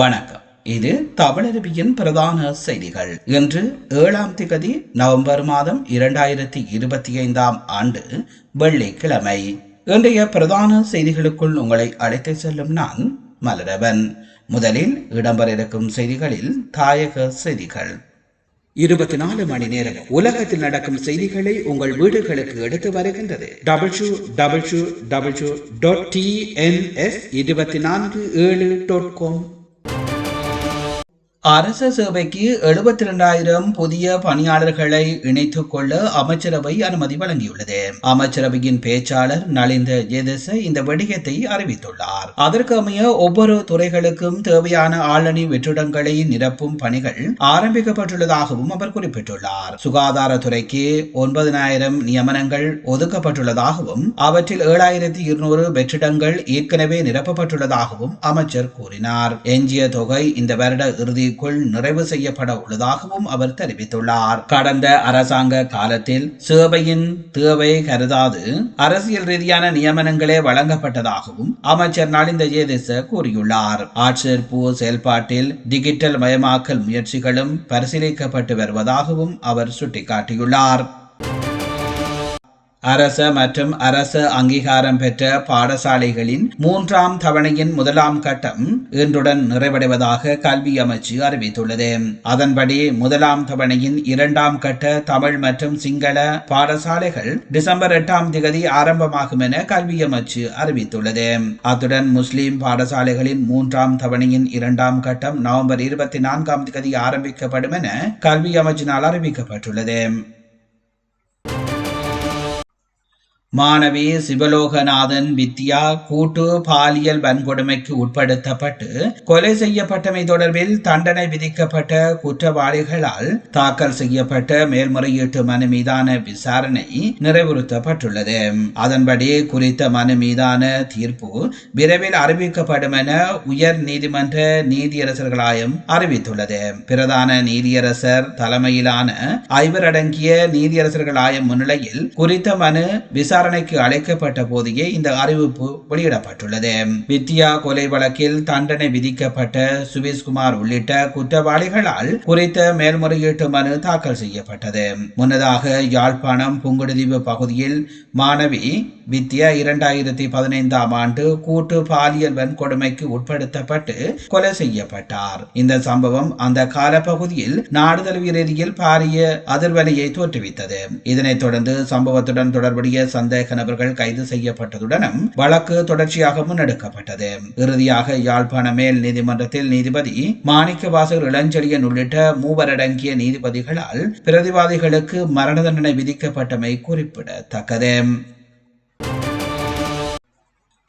வணக்கம். இது தமிழருவியின் பிரதான செய்திகள். இன்று ஏழாம் திகதி நவம்பர் மாதம் இரண்டாயிரத்தி இருபத்தி ஐந்தாம் ஆண்டு வெள்ளிக்கிழமை. இன்றைய பிரதான செய்திகளுக்குள் உங்களை அழைத்து செல்லும் நான் மலரவன். முதலில் இடம்பெற இருக்கும் செய்திகளில் தாயக செய்திகள். இருபத்தி நாலு மணி நேரம் உலகத்தில் நடக்கும் செய்திகளை உங்கள் வீடுகளுக்கு எடுத்து வருகின்றது. Double you double you double you dot TNS இருபத்தி நான்கு ஏழு டாட் காம் அரச சேவைக்கு எழுபத்தி இரண்டாயிரம் புதிய பணியாளர்களை இணைத்துக் கொள்ள அமைச்சரவை அனுமதி வழங்கியுள்ளது. அமைச்சரவையின் பேச்சாளர் நலிந்த ஜெதச இந்த விடயத்தை அறிவித்துள்ளார். அதற்கமைய ஒவ்வொரு துறைகளுக்கும் தேவையான ஆளணி வெற்றிடங்களை நிரப்பும் பணிகள் ஆரம்பிக்கப்பட்டுள்ளதாகவும் அவர் குறிப்பிட்டுள்ளார். சுகாதாரத்துறைக்கு ஒன்பதனாயிரம் நியமனங்கள் ஒதுக்கப்பட்டுள்ளதாகவும் அவற்றில் ஏழாயிரத்தி இருநூறு வெற்றிடங்கள் ஏற்கனவே நிரப்பப்பட்டுள்ளதாகவும் அமைச்சர் கூறினார். எஞ்சிய தொகை இந்த வருட இறுதி தேதிக்குள் நிறைவு செய்யப்பட உள்ளதாகவும் அவர் தெரிவித்துள்ளார். கடந்த அரசாங்க காலத்தில் சேவையின் தேவை கருதாது. அரசியல் ரீதியான நியமனங்களே வழங்கப்பட்டதாகவும் அமைச்சர் நலிந்த ஜெயதேச கூறியுள்ளார். ஆட்சேர்ப்பு செயல்பாட்டில் டிஜிட்டல் மயமாக்கல் முயற்சிகளும் பரிசீலிக்கப்பட்டு வருவதாகவும் அவர் சுட்டிக்காட்டியுள்ளார். அரச மற்றும் அரச அங்கீகாரம் பெற்ற பாடசாலைகளின் மூன்றாம் தவணையின் முதலாம் கட்டம் இன்றுடன் நிறைவடைவதாக கல்வி அமைச்சு அறிவித்துள்ளது. அதன்படி முதலாம் தவணையின் இரண்டாம் கட்ட தமிழ் மற்றும் சிங்கள பாடசாலைகள் டிசம்பர் எட்டாம் திகதி ஆரம்பமாகும் என கல்வி அமைச்சு அறிவித்துள்ளது. அத்துடன் முஸ்லிம் பாடசாலைகளின் மூன்றாம் தவணையின் இரண்டாம் கட்டம் நவம்பர் இருபத்தி நான்காம் திகதி ஆரம்பிக்கப்படும் என கல்வி அமைச்சினால் அறிவிக்கப்பட்டுள்ளது. மாணவி சிவலோகநாதன் வித்யா கூட்டு பாலியல் வன்கொடுமைக்கு உட்படுத்தப்பட்டு கொலை செய்யப்பட்டமை தொடர்பில் தண்டனை விதிக்கப்பட்ட குற்றவாளிகளால் தாக்கல் செய்யப்பட்ட மேல்முறையீட்டு மனு மீதான விசாரணை நிறைவுறுத்தப்பட்டுள்ளது. அதன்படி குறித்த மனு மீதான தீர்ப்பு விரைவில் அறிவிக்கப்படும் என உயர் நீதிமன்ற நீதியரசர்களாயம் அறிவித்துள்ளது. பிரதான நீதியரசர் தலைமையிலான ஐவர் அடங்கிய நீதியரசர்களாயும் முன்னிலையில் குறித்த மனு விசாரணை விசாரணைக்கு அழைக்கப்பட்ட போதே இந்த அறிவிப்பு வெளியிடப்பட்டுள்ளது. வித்யா கொலை வழக்கில் தண்டனை விதிக்கப்பட்ட சுவிஸ்குமார் உள்ளிட்ட குற்றவாளிகளால் குறித்த மேல்முறையீட்டு மனு தாக்கல் செய்யப்பட்டது. முன்னதாக யாழ்ப்பாணம் புங்குடுதீவு பகுதியில் மாணவி வித்யா இரண்டாயிரத்தி பதினைந்தாம் ஆண்டு கூட்டு பாலியல் வன்கொடுமைக்கு உட்படுத்தப்பட்டு கொலை செய்யப்பட்டார். இந்த சம்பவம் அந்த காலப்பகுதியில் நாடு ரீதியில் பாரிய அதிர்வலையை தோற்றுவித்தது. இதனைத் தொடர்ந்து சம்பவத்துடன் தொடர்புடைய சந்த சந்தேக நபர்கள் கைது செய்யப்பட்டதுடனும் வழக்கு தொடர்ச்சியாக முன்னெடுக்கப்பட்டது இறுதியாக யாழ்ப்பாண மேல் நீதிமன்றத்தில் நீதிபதி மாணிக்கவாசகர் இளஞ்செழியன் உள்ளிட்ட மூவரடங்கிய நீதிபதிகளால் பிரதிவாதிகளுக்கு மரண தண்டனை விதிக்கப்பட்டமை குறிப்பிடத்தக்கது.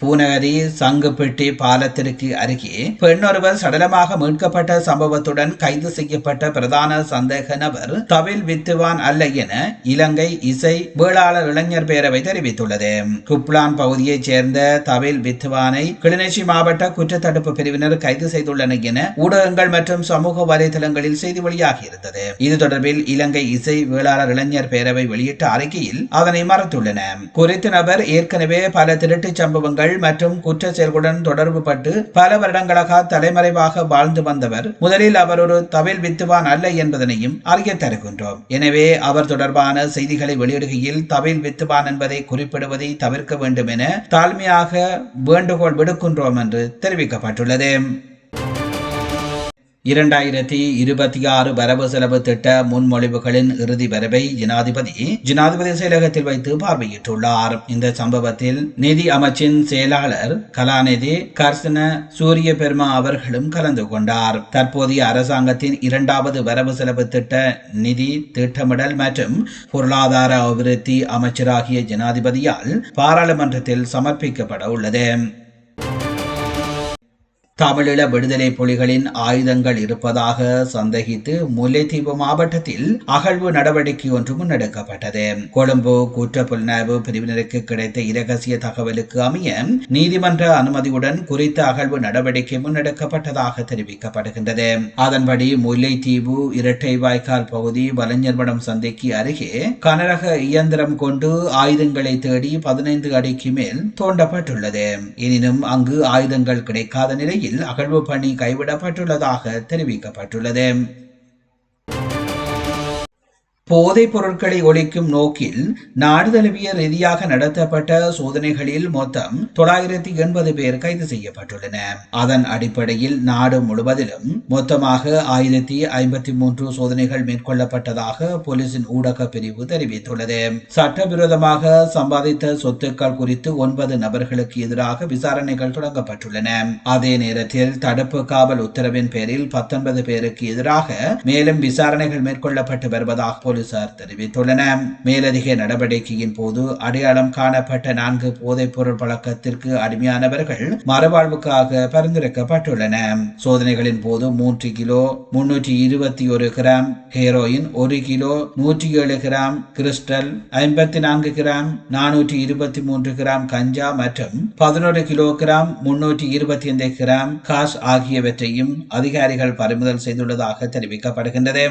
பூநகரி சங்குப்பட்டி பாலத்திற்கு அருகே பெண்ணொருவர் சடலமாக மீட்கப்பட்ட சம்பவத்துடன் கைது செய்யப்பட்ட பிரதான சந்தேக நபர் தவில் வித்துவான் அல்ல என இலங்கை இசை வேளாளர் இளைஞர் பேரவை தெரிவித்துள்ளது. குப்லான் பகுதியைச் சேர்ந்த தவில் வித்துவானை கிளிநொச்சி மாவட்ட குற்றத்தடுப்பு பிரிவினர் கைது செய்துள்ளனர் என ஊடகங்கள் மற்றும் சமூக வலைதளங்களில் செய்தி வெளியாகியிருந்தது. இது தொடர்பில் இலங்கை இசை வேளாளர் இளைஞர் பேரவை வெளியிட்ட அறிக்கையில் அதனை மறுத்துள்ளன. குறித்த நபர் ஏற்கனவே பல திருட்டுச் சம்பவங்கள் குற்றங்கள் மற்றும் குற்ற செயல்களுடன் தொடர்பு பட்டு பல வருடங்களாக தலைமறைவாக வாழ்ந்து வந்தவர் முதலில் அவர் ஒரு தவில் வித்துவான் அல்ல என்பதனையும் அறிய தருகின்றோம். எனவே அவர் தொடர்பான செய்திகளை வெளியிடுகையில் தவில் வித்துவான் என்பதை குறிப்பிடுவதை தவிர்க்க வேண்டும் என தாழ்மையாக வேண்டுகோள் விடுக்கின்றோம் என்று தெரிவிக்கப்பட்டுள்ளது. இரண்டாயிரத்தி இருபத்தி ஆறு வரவு செலவு திட்ட முன்மொழிவுகளின் இறுதி வரவை ஜனாதிபதி ஜனாதிபதி செயலகத்தில் வைத்து பார்வையிட்டுள்ளார். இந்த சம்பவத்தில் நிதி அமைச்சின் செயலாளர் கலாநிதி கர்சன சூரிய பெருமா அவர்களும் கலந்து கொண்டார். தற்போதைய அரசாங்கத்தின் இரண்டாவது வரவு செலவு திட்ட நிதி திட்டமிடல் மற்றும் பொருளாதார அபிவிருத்தி அமைச்சராகிய ஜனாதிபதியால் பாராளுமன்றத்தில் சமர்ப்பிக்கப்பட உள்ளது. தமிழீழ விடுதலை புலிகளின் ஆயுதங்கள் இருப்பதாக சந்தேகித்து முல்லைத்தீவு மாவட்டத்தில் அகழ்வு நடவடிக்கை ஒன்று முன்னெடுக்கப்பட்டது கொழும்பு குற்ற புலனாய்வு பிரிவினருக்கு கிடைத்த இரகசிய தகவலுக்கு அமைய நீதிமன்ற அனுமதியுடன் குறித்த அகழ்வு நடவடிக்கை முன்னெடுக்கப்பட்டதாக தெரிவிக்கப்படுகின்றது. அதன்படி முல்லைத்தீவு இரட்டை வாய்க்கால் பகுதி வலைஞர்மடம் சந்தைக்கு அருகே கனரக இயந்திரம் கொண்டு ஆயுதங்களை தேடி பதினைந்து அடிக்கு மேல் தோண்டப்பட்டுள்ளது. எனினும் அங்கு ஆயுதங்கள் கிடைக்காத நிலையில் அகழ்வு பணி கைவிடப்பட்டுள்ளதாக தெரிவிக்கப்பட்டுள்ளது. போதைப் பொருட்களை ஒழிக்கும் நோக்கில் நாடு தழுவிய ரீதியாக நடத்தப்பட்ட சோதனைகளில் மொத்தம் தொள்ளாயிரத்தி எண்பது பேர் கைது செய்யப்பட்டுள்ளன. அதன் அடிப்படையில் நாடு முழுவதிலும் மொத்தமாக ஆயிரத்தி ஐம்பத்தி மூன்று சோதனைகள் மேற்கொள்ளப்பட்டதாக போலீசின் ஊடக பிரிவு தெரிவித்துள்ளது. சட்டவிரோதமாக சம்பாதித்த சொத்துக்கள் குறித்து ஒன்பது நபர்களுக்கு எதிராக விசாரணைகள் தொடங்கப்பட்டுள்ளன. அதே நேரத்தில் தடுப்பு காவல் உத்தரவின் பேரில் பத்தொன்பது பேருக்கு எதிராக மேலும் விசாரணைகள் மேற்கொள்ளப்பட்டு வருவதாக போலீசார் தெரிவித்துள்ளனர் மேலதிக நடவடிக்கையின் போது அடையாளம் காணப்பட்ட நான்கு போதைப் பொருள் பழக்கத்திற்கு அடிமையானவர்கள் மறுவாழ்வுக்காக பரிந்துரைக்கப்பட்டுள்ளன. சோதனைகளின் போது மூன்று கிலோ முன்னூற்றி இருபத்தி ஒரு கிராம் ஹெரோயின் ஒரு கிலோ நூற்றி ஏழு கிராம் கிறிஸ்டல் ஐம்பத்தி நான்கு கிராம் நானூற்றி இருபத்தி மூன்று கிராம் கஞ்சா மற்றும் பதினோரு கிலோகிராம் முன்னூற்றி இருபத்தி ஐந்து கிராம் காஸ் ஆகியவற்றையும் அதிகாரிகள் பறிமுதல் செய்துள்ளதாக தெரிவிக்கப்படுகின்றது.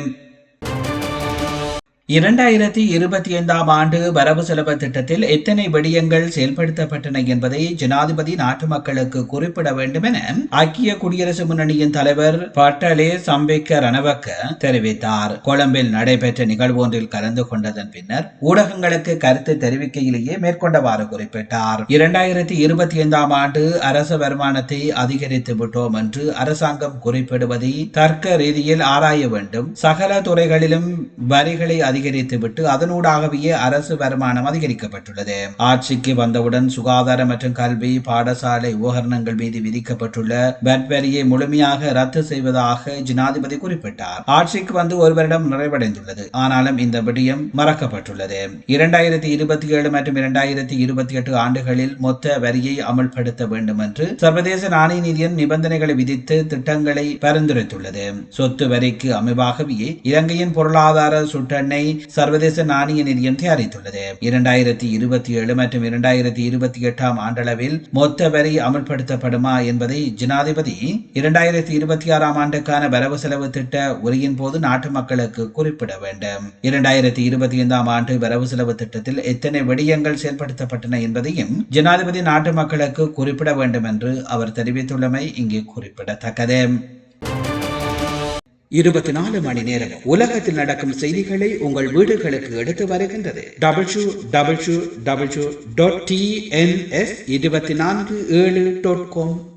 இரண்டாயிரத்தி இருபத்தி ஐந்தாம் ஆண்டு வரவு செலவு திட்டத்தில் எத்தனை விடயங்கள் செயல்படுத்தப்பட்டன என்பதை ஜனாதிபதி நாட்டு மக்களுக்கு குறிப்பிட வேண்டும் என ஐக்கிய குடியரசு முன்னணியின் தலைவர் பட்டலே சம்பிக்க ரணவக்க தெரிவித்தார். கொழும்பில் நடைபெற்ற நிகழ்வு ஒன்றில் கலந்து கொண்டதன் பின்னர் ஊடகங்களுக்கு கருத்து தெரிவிக்கையிலேயே மேற்கொண்டவாறு குறிப்பிட்டார். இரண்டாயிரத்தி இருபத்தி ஐந்தாம் ஆண்டு அரசு வருமானத்தை அதிகரித்து விட்டோம் என்று அரசாங்கம் குறிப்பிடுவதை தர்க்க ரீதியில் ஆராய வேண்டும். சகல துறைகளிலும் வரிகளை அதிகரித்துவிட்டு அதனூடாகவே அரசு வருமானம் அதிகரிக்கப்பட்டுள்ளது. ஆட்சிக்கு வந்தவுடன் சுகாதார மற்றும் கல்வி பாடசாலை உபகரணங்கள் மீது விதிக்கப்பட்டுள்ள பெட் வரியை முழுமையாக ரத்து செய்வதாக ஜனாதிபதி குறிப்பிட்டார். ஆட்சிக்கு வந்து ஒரு வருடம் நிறைவடைந்துள்ளது. ஆனாலும் இந்த விடயம் மறக்கப்பட்டுள்ளது. இரண்டாயிரத்தி இருபத்தி ஏழு மற்றும் இரண்டாயிரத்தி இருபத்தி எட்டு ஆண்டுகளில் மொத்த வரியை அமல்படுத்த வேண்டும் என்று சர்வதேச நாணய நிதியம் நிபந்தனைகளை விதித்து திட்டங்களை பரிந்துரைத்துள்ளது. சொத்து வரிக்கு அமைவாகவே இலங்கையின் பொருளாதார சுட்டெண்ணை சர்வதேச நாணய நிதியம் தயாரித்துள்ளது இரண்டாயிரத்தி இருபத்தி ஏழு மற்றும் இரண்டாயிரத்தி இருபத்தி எட்டாம் ஆண்டளவில் மொத்த வரி அமல்படுத்தப்படுமா என்பதை ஜனாதிபதி இரண்டாயிரத்தி இருபத்தி ஆறாம் ஆண்டுக்கான வரவு செலவு திட்ட உரையின் போது நாட்டு மக்களுக்கு குறிப்பிட வேண்டும். இரண்டாயிரத்தி இருபத்தி ஐந்தாம் ஆண்டு வரவு செலவு திட்டத்தில் எத்தனை விடயங்கள் செயல்படுத்தப்பட்டன என்பதையும் ஜனாதிபதி நாட்டு மக்களுக்கு குறிப்பிட வேண்டும் என்று அவர் தெரிவித்துள்ளமை இங்கே குறிப்பிடத்தக்கது. இருபத்தி நாலு மணி நேரம் உலகத்தில் நடக்கும் செய்திகளை உங்கள் வீடுகளுக்கு எடுத்து வருகின்றது. Double you double you double you dot TNS இருபத்தி நான்கு ஏழு டாட் காம்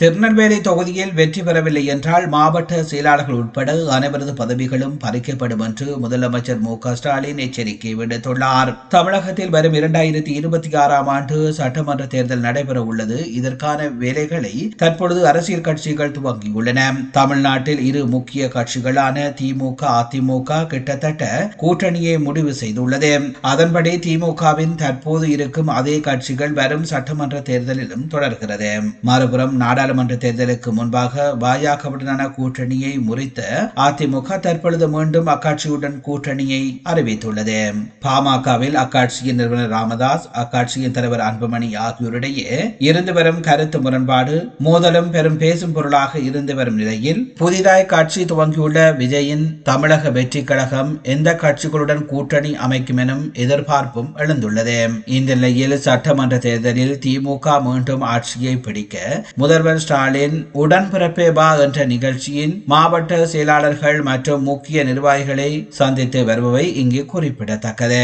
திருநெல்வேலி தொகுதியில் வெற்றி பெறவில்லை என்றால் மாவட்ட செயலாளர்கள் உட்பட அனைவரது பதவிகளும் பறிக்கப்படும் என்று முதலமைச்சர் மு ஸ்டாலின் எச்சரிக்கை விடுத்துள்ளார். தமிழகத்தில் வரும் இரண்டாயிரத்தி இருபத்தி ஆறாம் ஆண்டு சட்டமன்ற தேர்தல் நடைபெற உள்ளது. இதற்கான வேலைகளை தற்பொழுது அரசியல் கட்சிகள் துவங்கியுள்ளன. தமிழ்நாட்டில் இரு முக்கிய கட்சிகளான திமுக அதிமுக கிட்டத்தட்ட கூட்டணியை முடிவு செய்துள்ளது. அதன்படி திமுகவின் தற்போது இருக்கும் அதே கட்சிகள் வரும் சட்டமன்ற தேர்தலிலும் தொடர்கிறது. மறுபுறம் நாடாளுமன்ற நாடாளுமன்ற தேர்தலுக்கு முன்பாக பாஜகவுடனான கூட்டணியை முறித்த அதிமுக தற்பொழுது மீண்டும் அக்காட்சியுடன் கூட்டணியை அறிவித்துள்ளது. பாமகவில் அக்காட்சியின் நிறுவனர் ராமதாஸ் அக்காட்சியின் தலைவர் அன்புமணி ஆகியோரிடையே இருந்து வரும் கருத்து முரண்பாடு மோதலும் பெரும் பேசும் பொருளாக இருந்து வரும் நிலையில் புதிதாய் கட்சி துவங்கியுள்ள விஜயின் தமிழக வெற்றி கழகம் எந்த கட்சிகளுடன் கூட்டணி அமைக்கும் எனும் எதிர்பார்ப்பும் எழுந்துள்ளது. இந்த நிலையில் சட்டமன்ற தேர்தலில் திமுக மீண்டும் ஆட்சியை பிடிக்க முதல்வர் ஸ்டாலின் உடன்பிறப்பே பா என்ற நிகழ்ச்சியின் மாவட்ட செயலாளர்கள் மற்றும் முக்கிய நிர்வாகிகளை சந்தித்து வருபவை இங்கு குறிப்பிடத்தக்கது.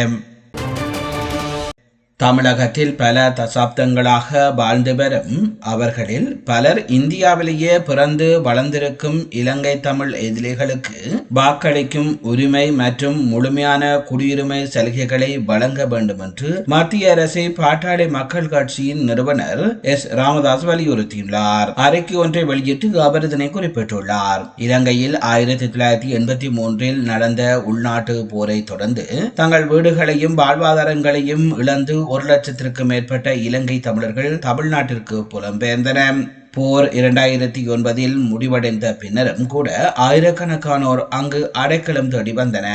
தமிழகத்தில் பல தசாப்தங்களாக வாழ்ந்து வரும் அவர்களில் பலர் இந்தியாவிலேயே பிறந்து வளர்ந்திருக்கும் இலங்கை தமிழ் எதிரிகளுக்கு வாக்களிக்கும் உரிமை மற்றும் முழுமையான குடியுரிமை சலுகைகளை வழங்க வேண்டும் என்று மத்திய அரசை பாட்டாளி மக்கள் கட்சியின் நிறுவனர் எஸ். ராமதாஸ் வலியுறுத்தியுள்ளார். அறிக்கை ஒன்றை வெளியிட்டு அவர் இதனை குறிப்பிட்டுள்ளார். இலங்கையில் ஆயிரத்தி தொள்ளாயிரத்தி எண்பத்தி மூன்றில் நடந்த உள்நாட்டு போரை தொடர்ந்து தங்கள் வீடுகளையும் வாழ்வாதாரங்களையும் இழந்து ஒரு லட்சத்திற்கும் மேற்பட்ட இலங்கை தமிழர்கள் தமிழ்நாட்டிற்கு புலம்பெயர்ந்தனர். போர் இரண்டாயிரத்தி ஒன்பதில் முடிவடைந்த பின்னரும் கூட ஆயிரக்கணக்கானோர் அங்கு அடைக்கலம் தேடி வந்தன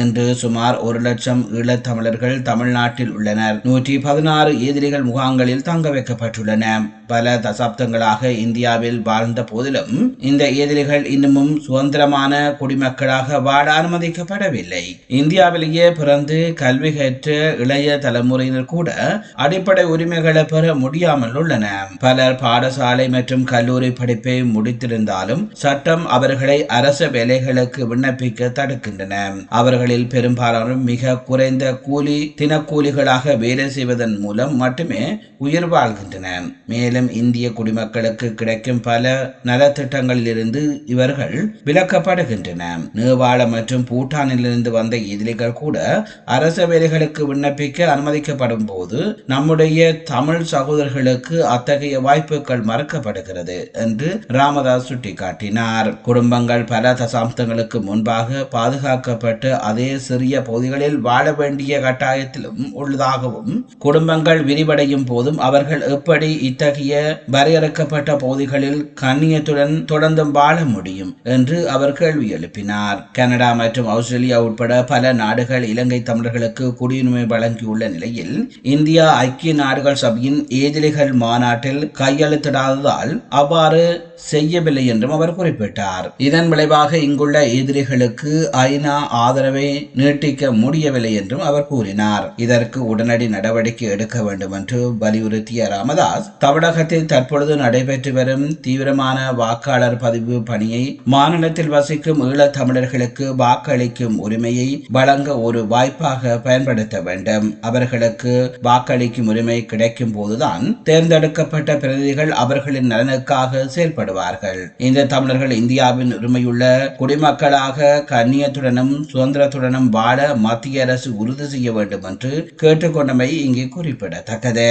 இன்று சுமார் ஒரு லட்சம் ஈழத்தமிழர்கள் தமிழ்நாட்டில் உள்ளனர். நூற்றி பதினாறு எதிரிகள் முகாம்களில் தங்க வைக்கப்பட்டுள்ளன. பல தசாப்தங்களாக இந்தியாவில் வாழ்ந்த போதிலும் இந்த எதிரிகள் இன்னமும் சுதந்திரமான குடிமக்களாக வாழ அனுமதிக்கப்படவில்லை. இந்தியாவிலேயே பிறந்து கல்வி கற்ற இளைய தலைமுறையினர் கூட அடிப்படை உரிமைகளை பெற முடியாமல் உள்ளன பலர் பாடசாலை மற்றும் மற்றும் கல்லூரி படிப்பை முடித்திருந்தாலும் சட்டம் அவர்களை அரச வேலைகளுக்கு விண்ணப்பிக்க தடுக்கின்றன. அவர்களில் பெரும்பாலானோர் மிக குறைந்த கூலி தினக்கூலிகளாக வேலை செய்வதன் மூலம் மட்டுமே உயிர் வாழ்கின்றன மேலும் இந்திய குடிமக்களுக்கு கிடைக்கும் பல நலத்திட்டங்களிலிருந்து இவர்கள் விலக்கப்படுகின்றன. நேபாள மற்றும் பூட்டானிலிருந்து வந்த எதிரிகள் கூட அரச வேலைகளுக்கு விண்ணப்பிக்க அனுமதிக்கப்படும் போது நம்முடைய தமிழ் சகோதரர்களுக்கு அத்தகைய வாய்ப்புகள் மறுக்கப்படுகிறது என்று ராமதாஸ் சுட்டிக்காட்டினார். குடும்பங்கள் பல தசாப்தங்களுக்கு முன்பாக பாதுகாக்கப்பட்டு அதே சிறிய பகுதிகளில் வாழ வேண்டிய கட்டாயத்திலும் உள்ளதாகவும் குடும்பங்கள் விரிவடையும் போதும் அவர்கள் எப்படி இத்தகைய வரையறுக்கப்பட்ட பகுதிகளில் கண்ணியத்துடன் தொடர்ந்தும் வாழ முடியும் என்று அவர் கேள்வி எழுப்பினார். கனடா மற்றும் ஆஸ்திரேலியா உட்பட பல நாடுகள் இலங்கை தமிழர்களுக்கு குடியுரிமை வழங்கியுள்ள நிலையில் இந்தியா ஐக்கிய நாடுகள் சபையின் ஏதிலிகள் மாநாட்டில் கையெழுத்திடாததால் அவ்வாறு செய்யவில்லை என்றும் அவர் குறிப்பிட்டார். இதன் விளைவாக இங்குள்ள எதிரிகளுக்கு ஐநா ஆதரவை நீட்டிக்க முடியவில்லை என்றும் அவர் கூறினார். இதற்கு உடனடி நடவடிக்கை எடுக்க வேண்டும் என்று வலியுறுத்திய ராமதாஸ் தமிழகத்தில் தற்பொழுது நடைபெற்று வரும் தீவிரமான வாக்காளர் பதிவு பணியை மாநிலத்தில் வசிக்கும் ஈழத் தமிழர்களுக்கு வாக்களிக்கும் உரிமையை வழங்க ஒரு வாய்ப்பாக பயன்படுத்த வேண்டும். அவர்களுக்கு வாக்களிக்கும் உரிமை கிடைக்கும் போதுதான் தேர்ந்தெடுக்கப்பட்ட பிரதிநிதிகள் அவர்களின் நலனுக்காக செயல்படுவார்கள். இந்த தமிழர்கள் இந்தியாவின் உரிமையுள்ள குடிமக்களாக கண்ணியத்துடனும் சுதந்திரத்துடனும் வாழ மத்திய அரசு உறுதி செய்ய வேண்டும் என்று கேட்டுக்கொண்டமை இங்கே குறிப்பிடத்தக்கது.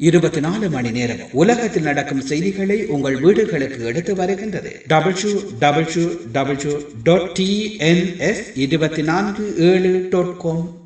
இருபத்தி நாலு மணி நேரம் உலகத்தில் நடக்கும் செய்திகளை உங்கள் வீடுகளுக்கு எடுத்து வருகின்றது. Double you double you double you dot TNS இருபத்தி நான்கு ஏழு டாட் காம்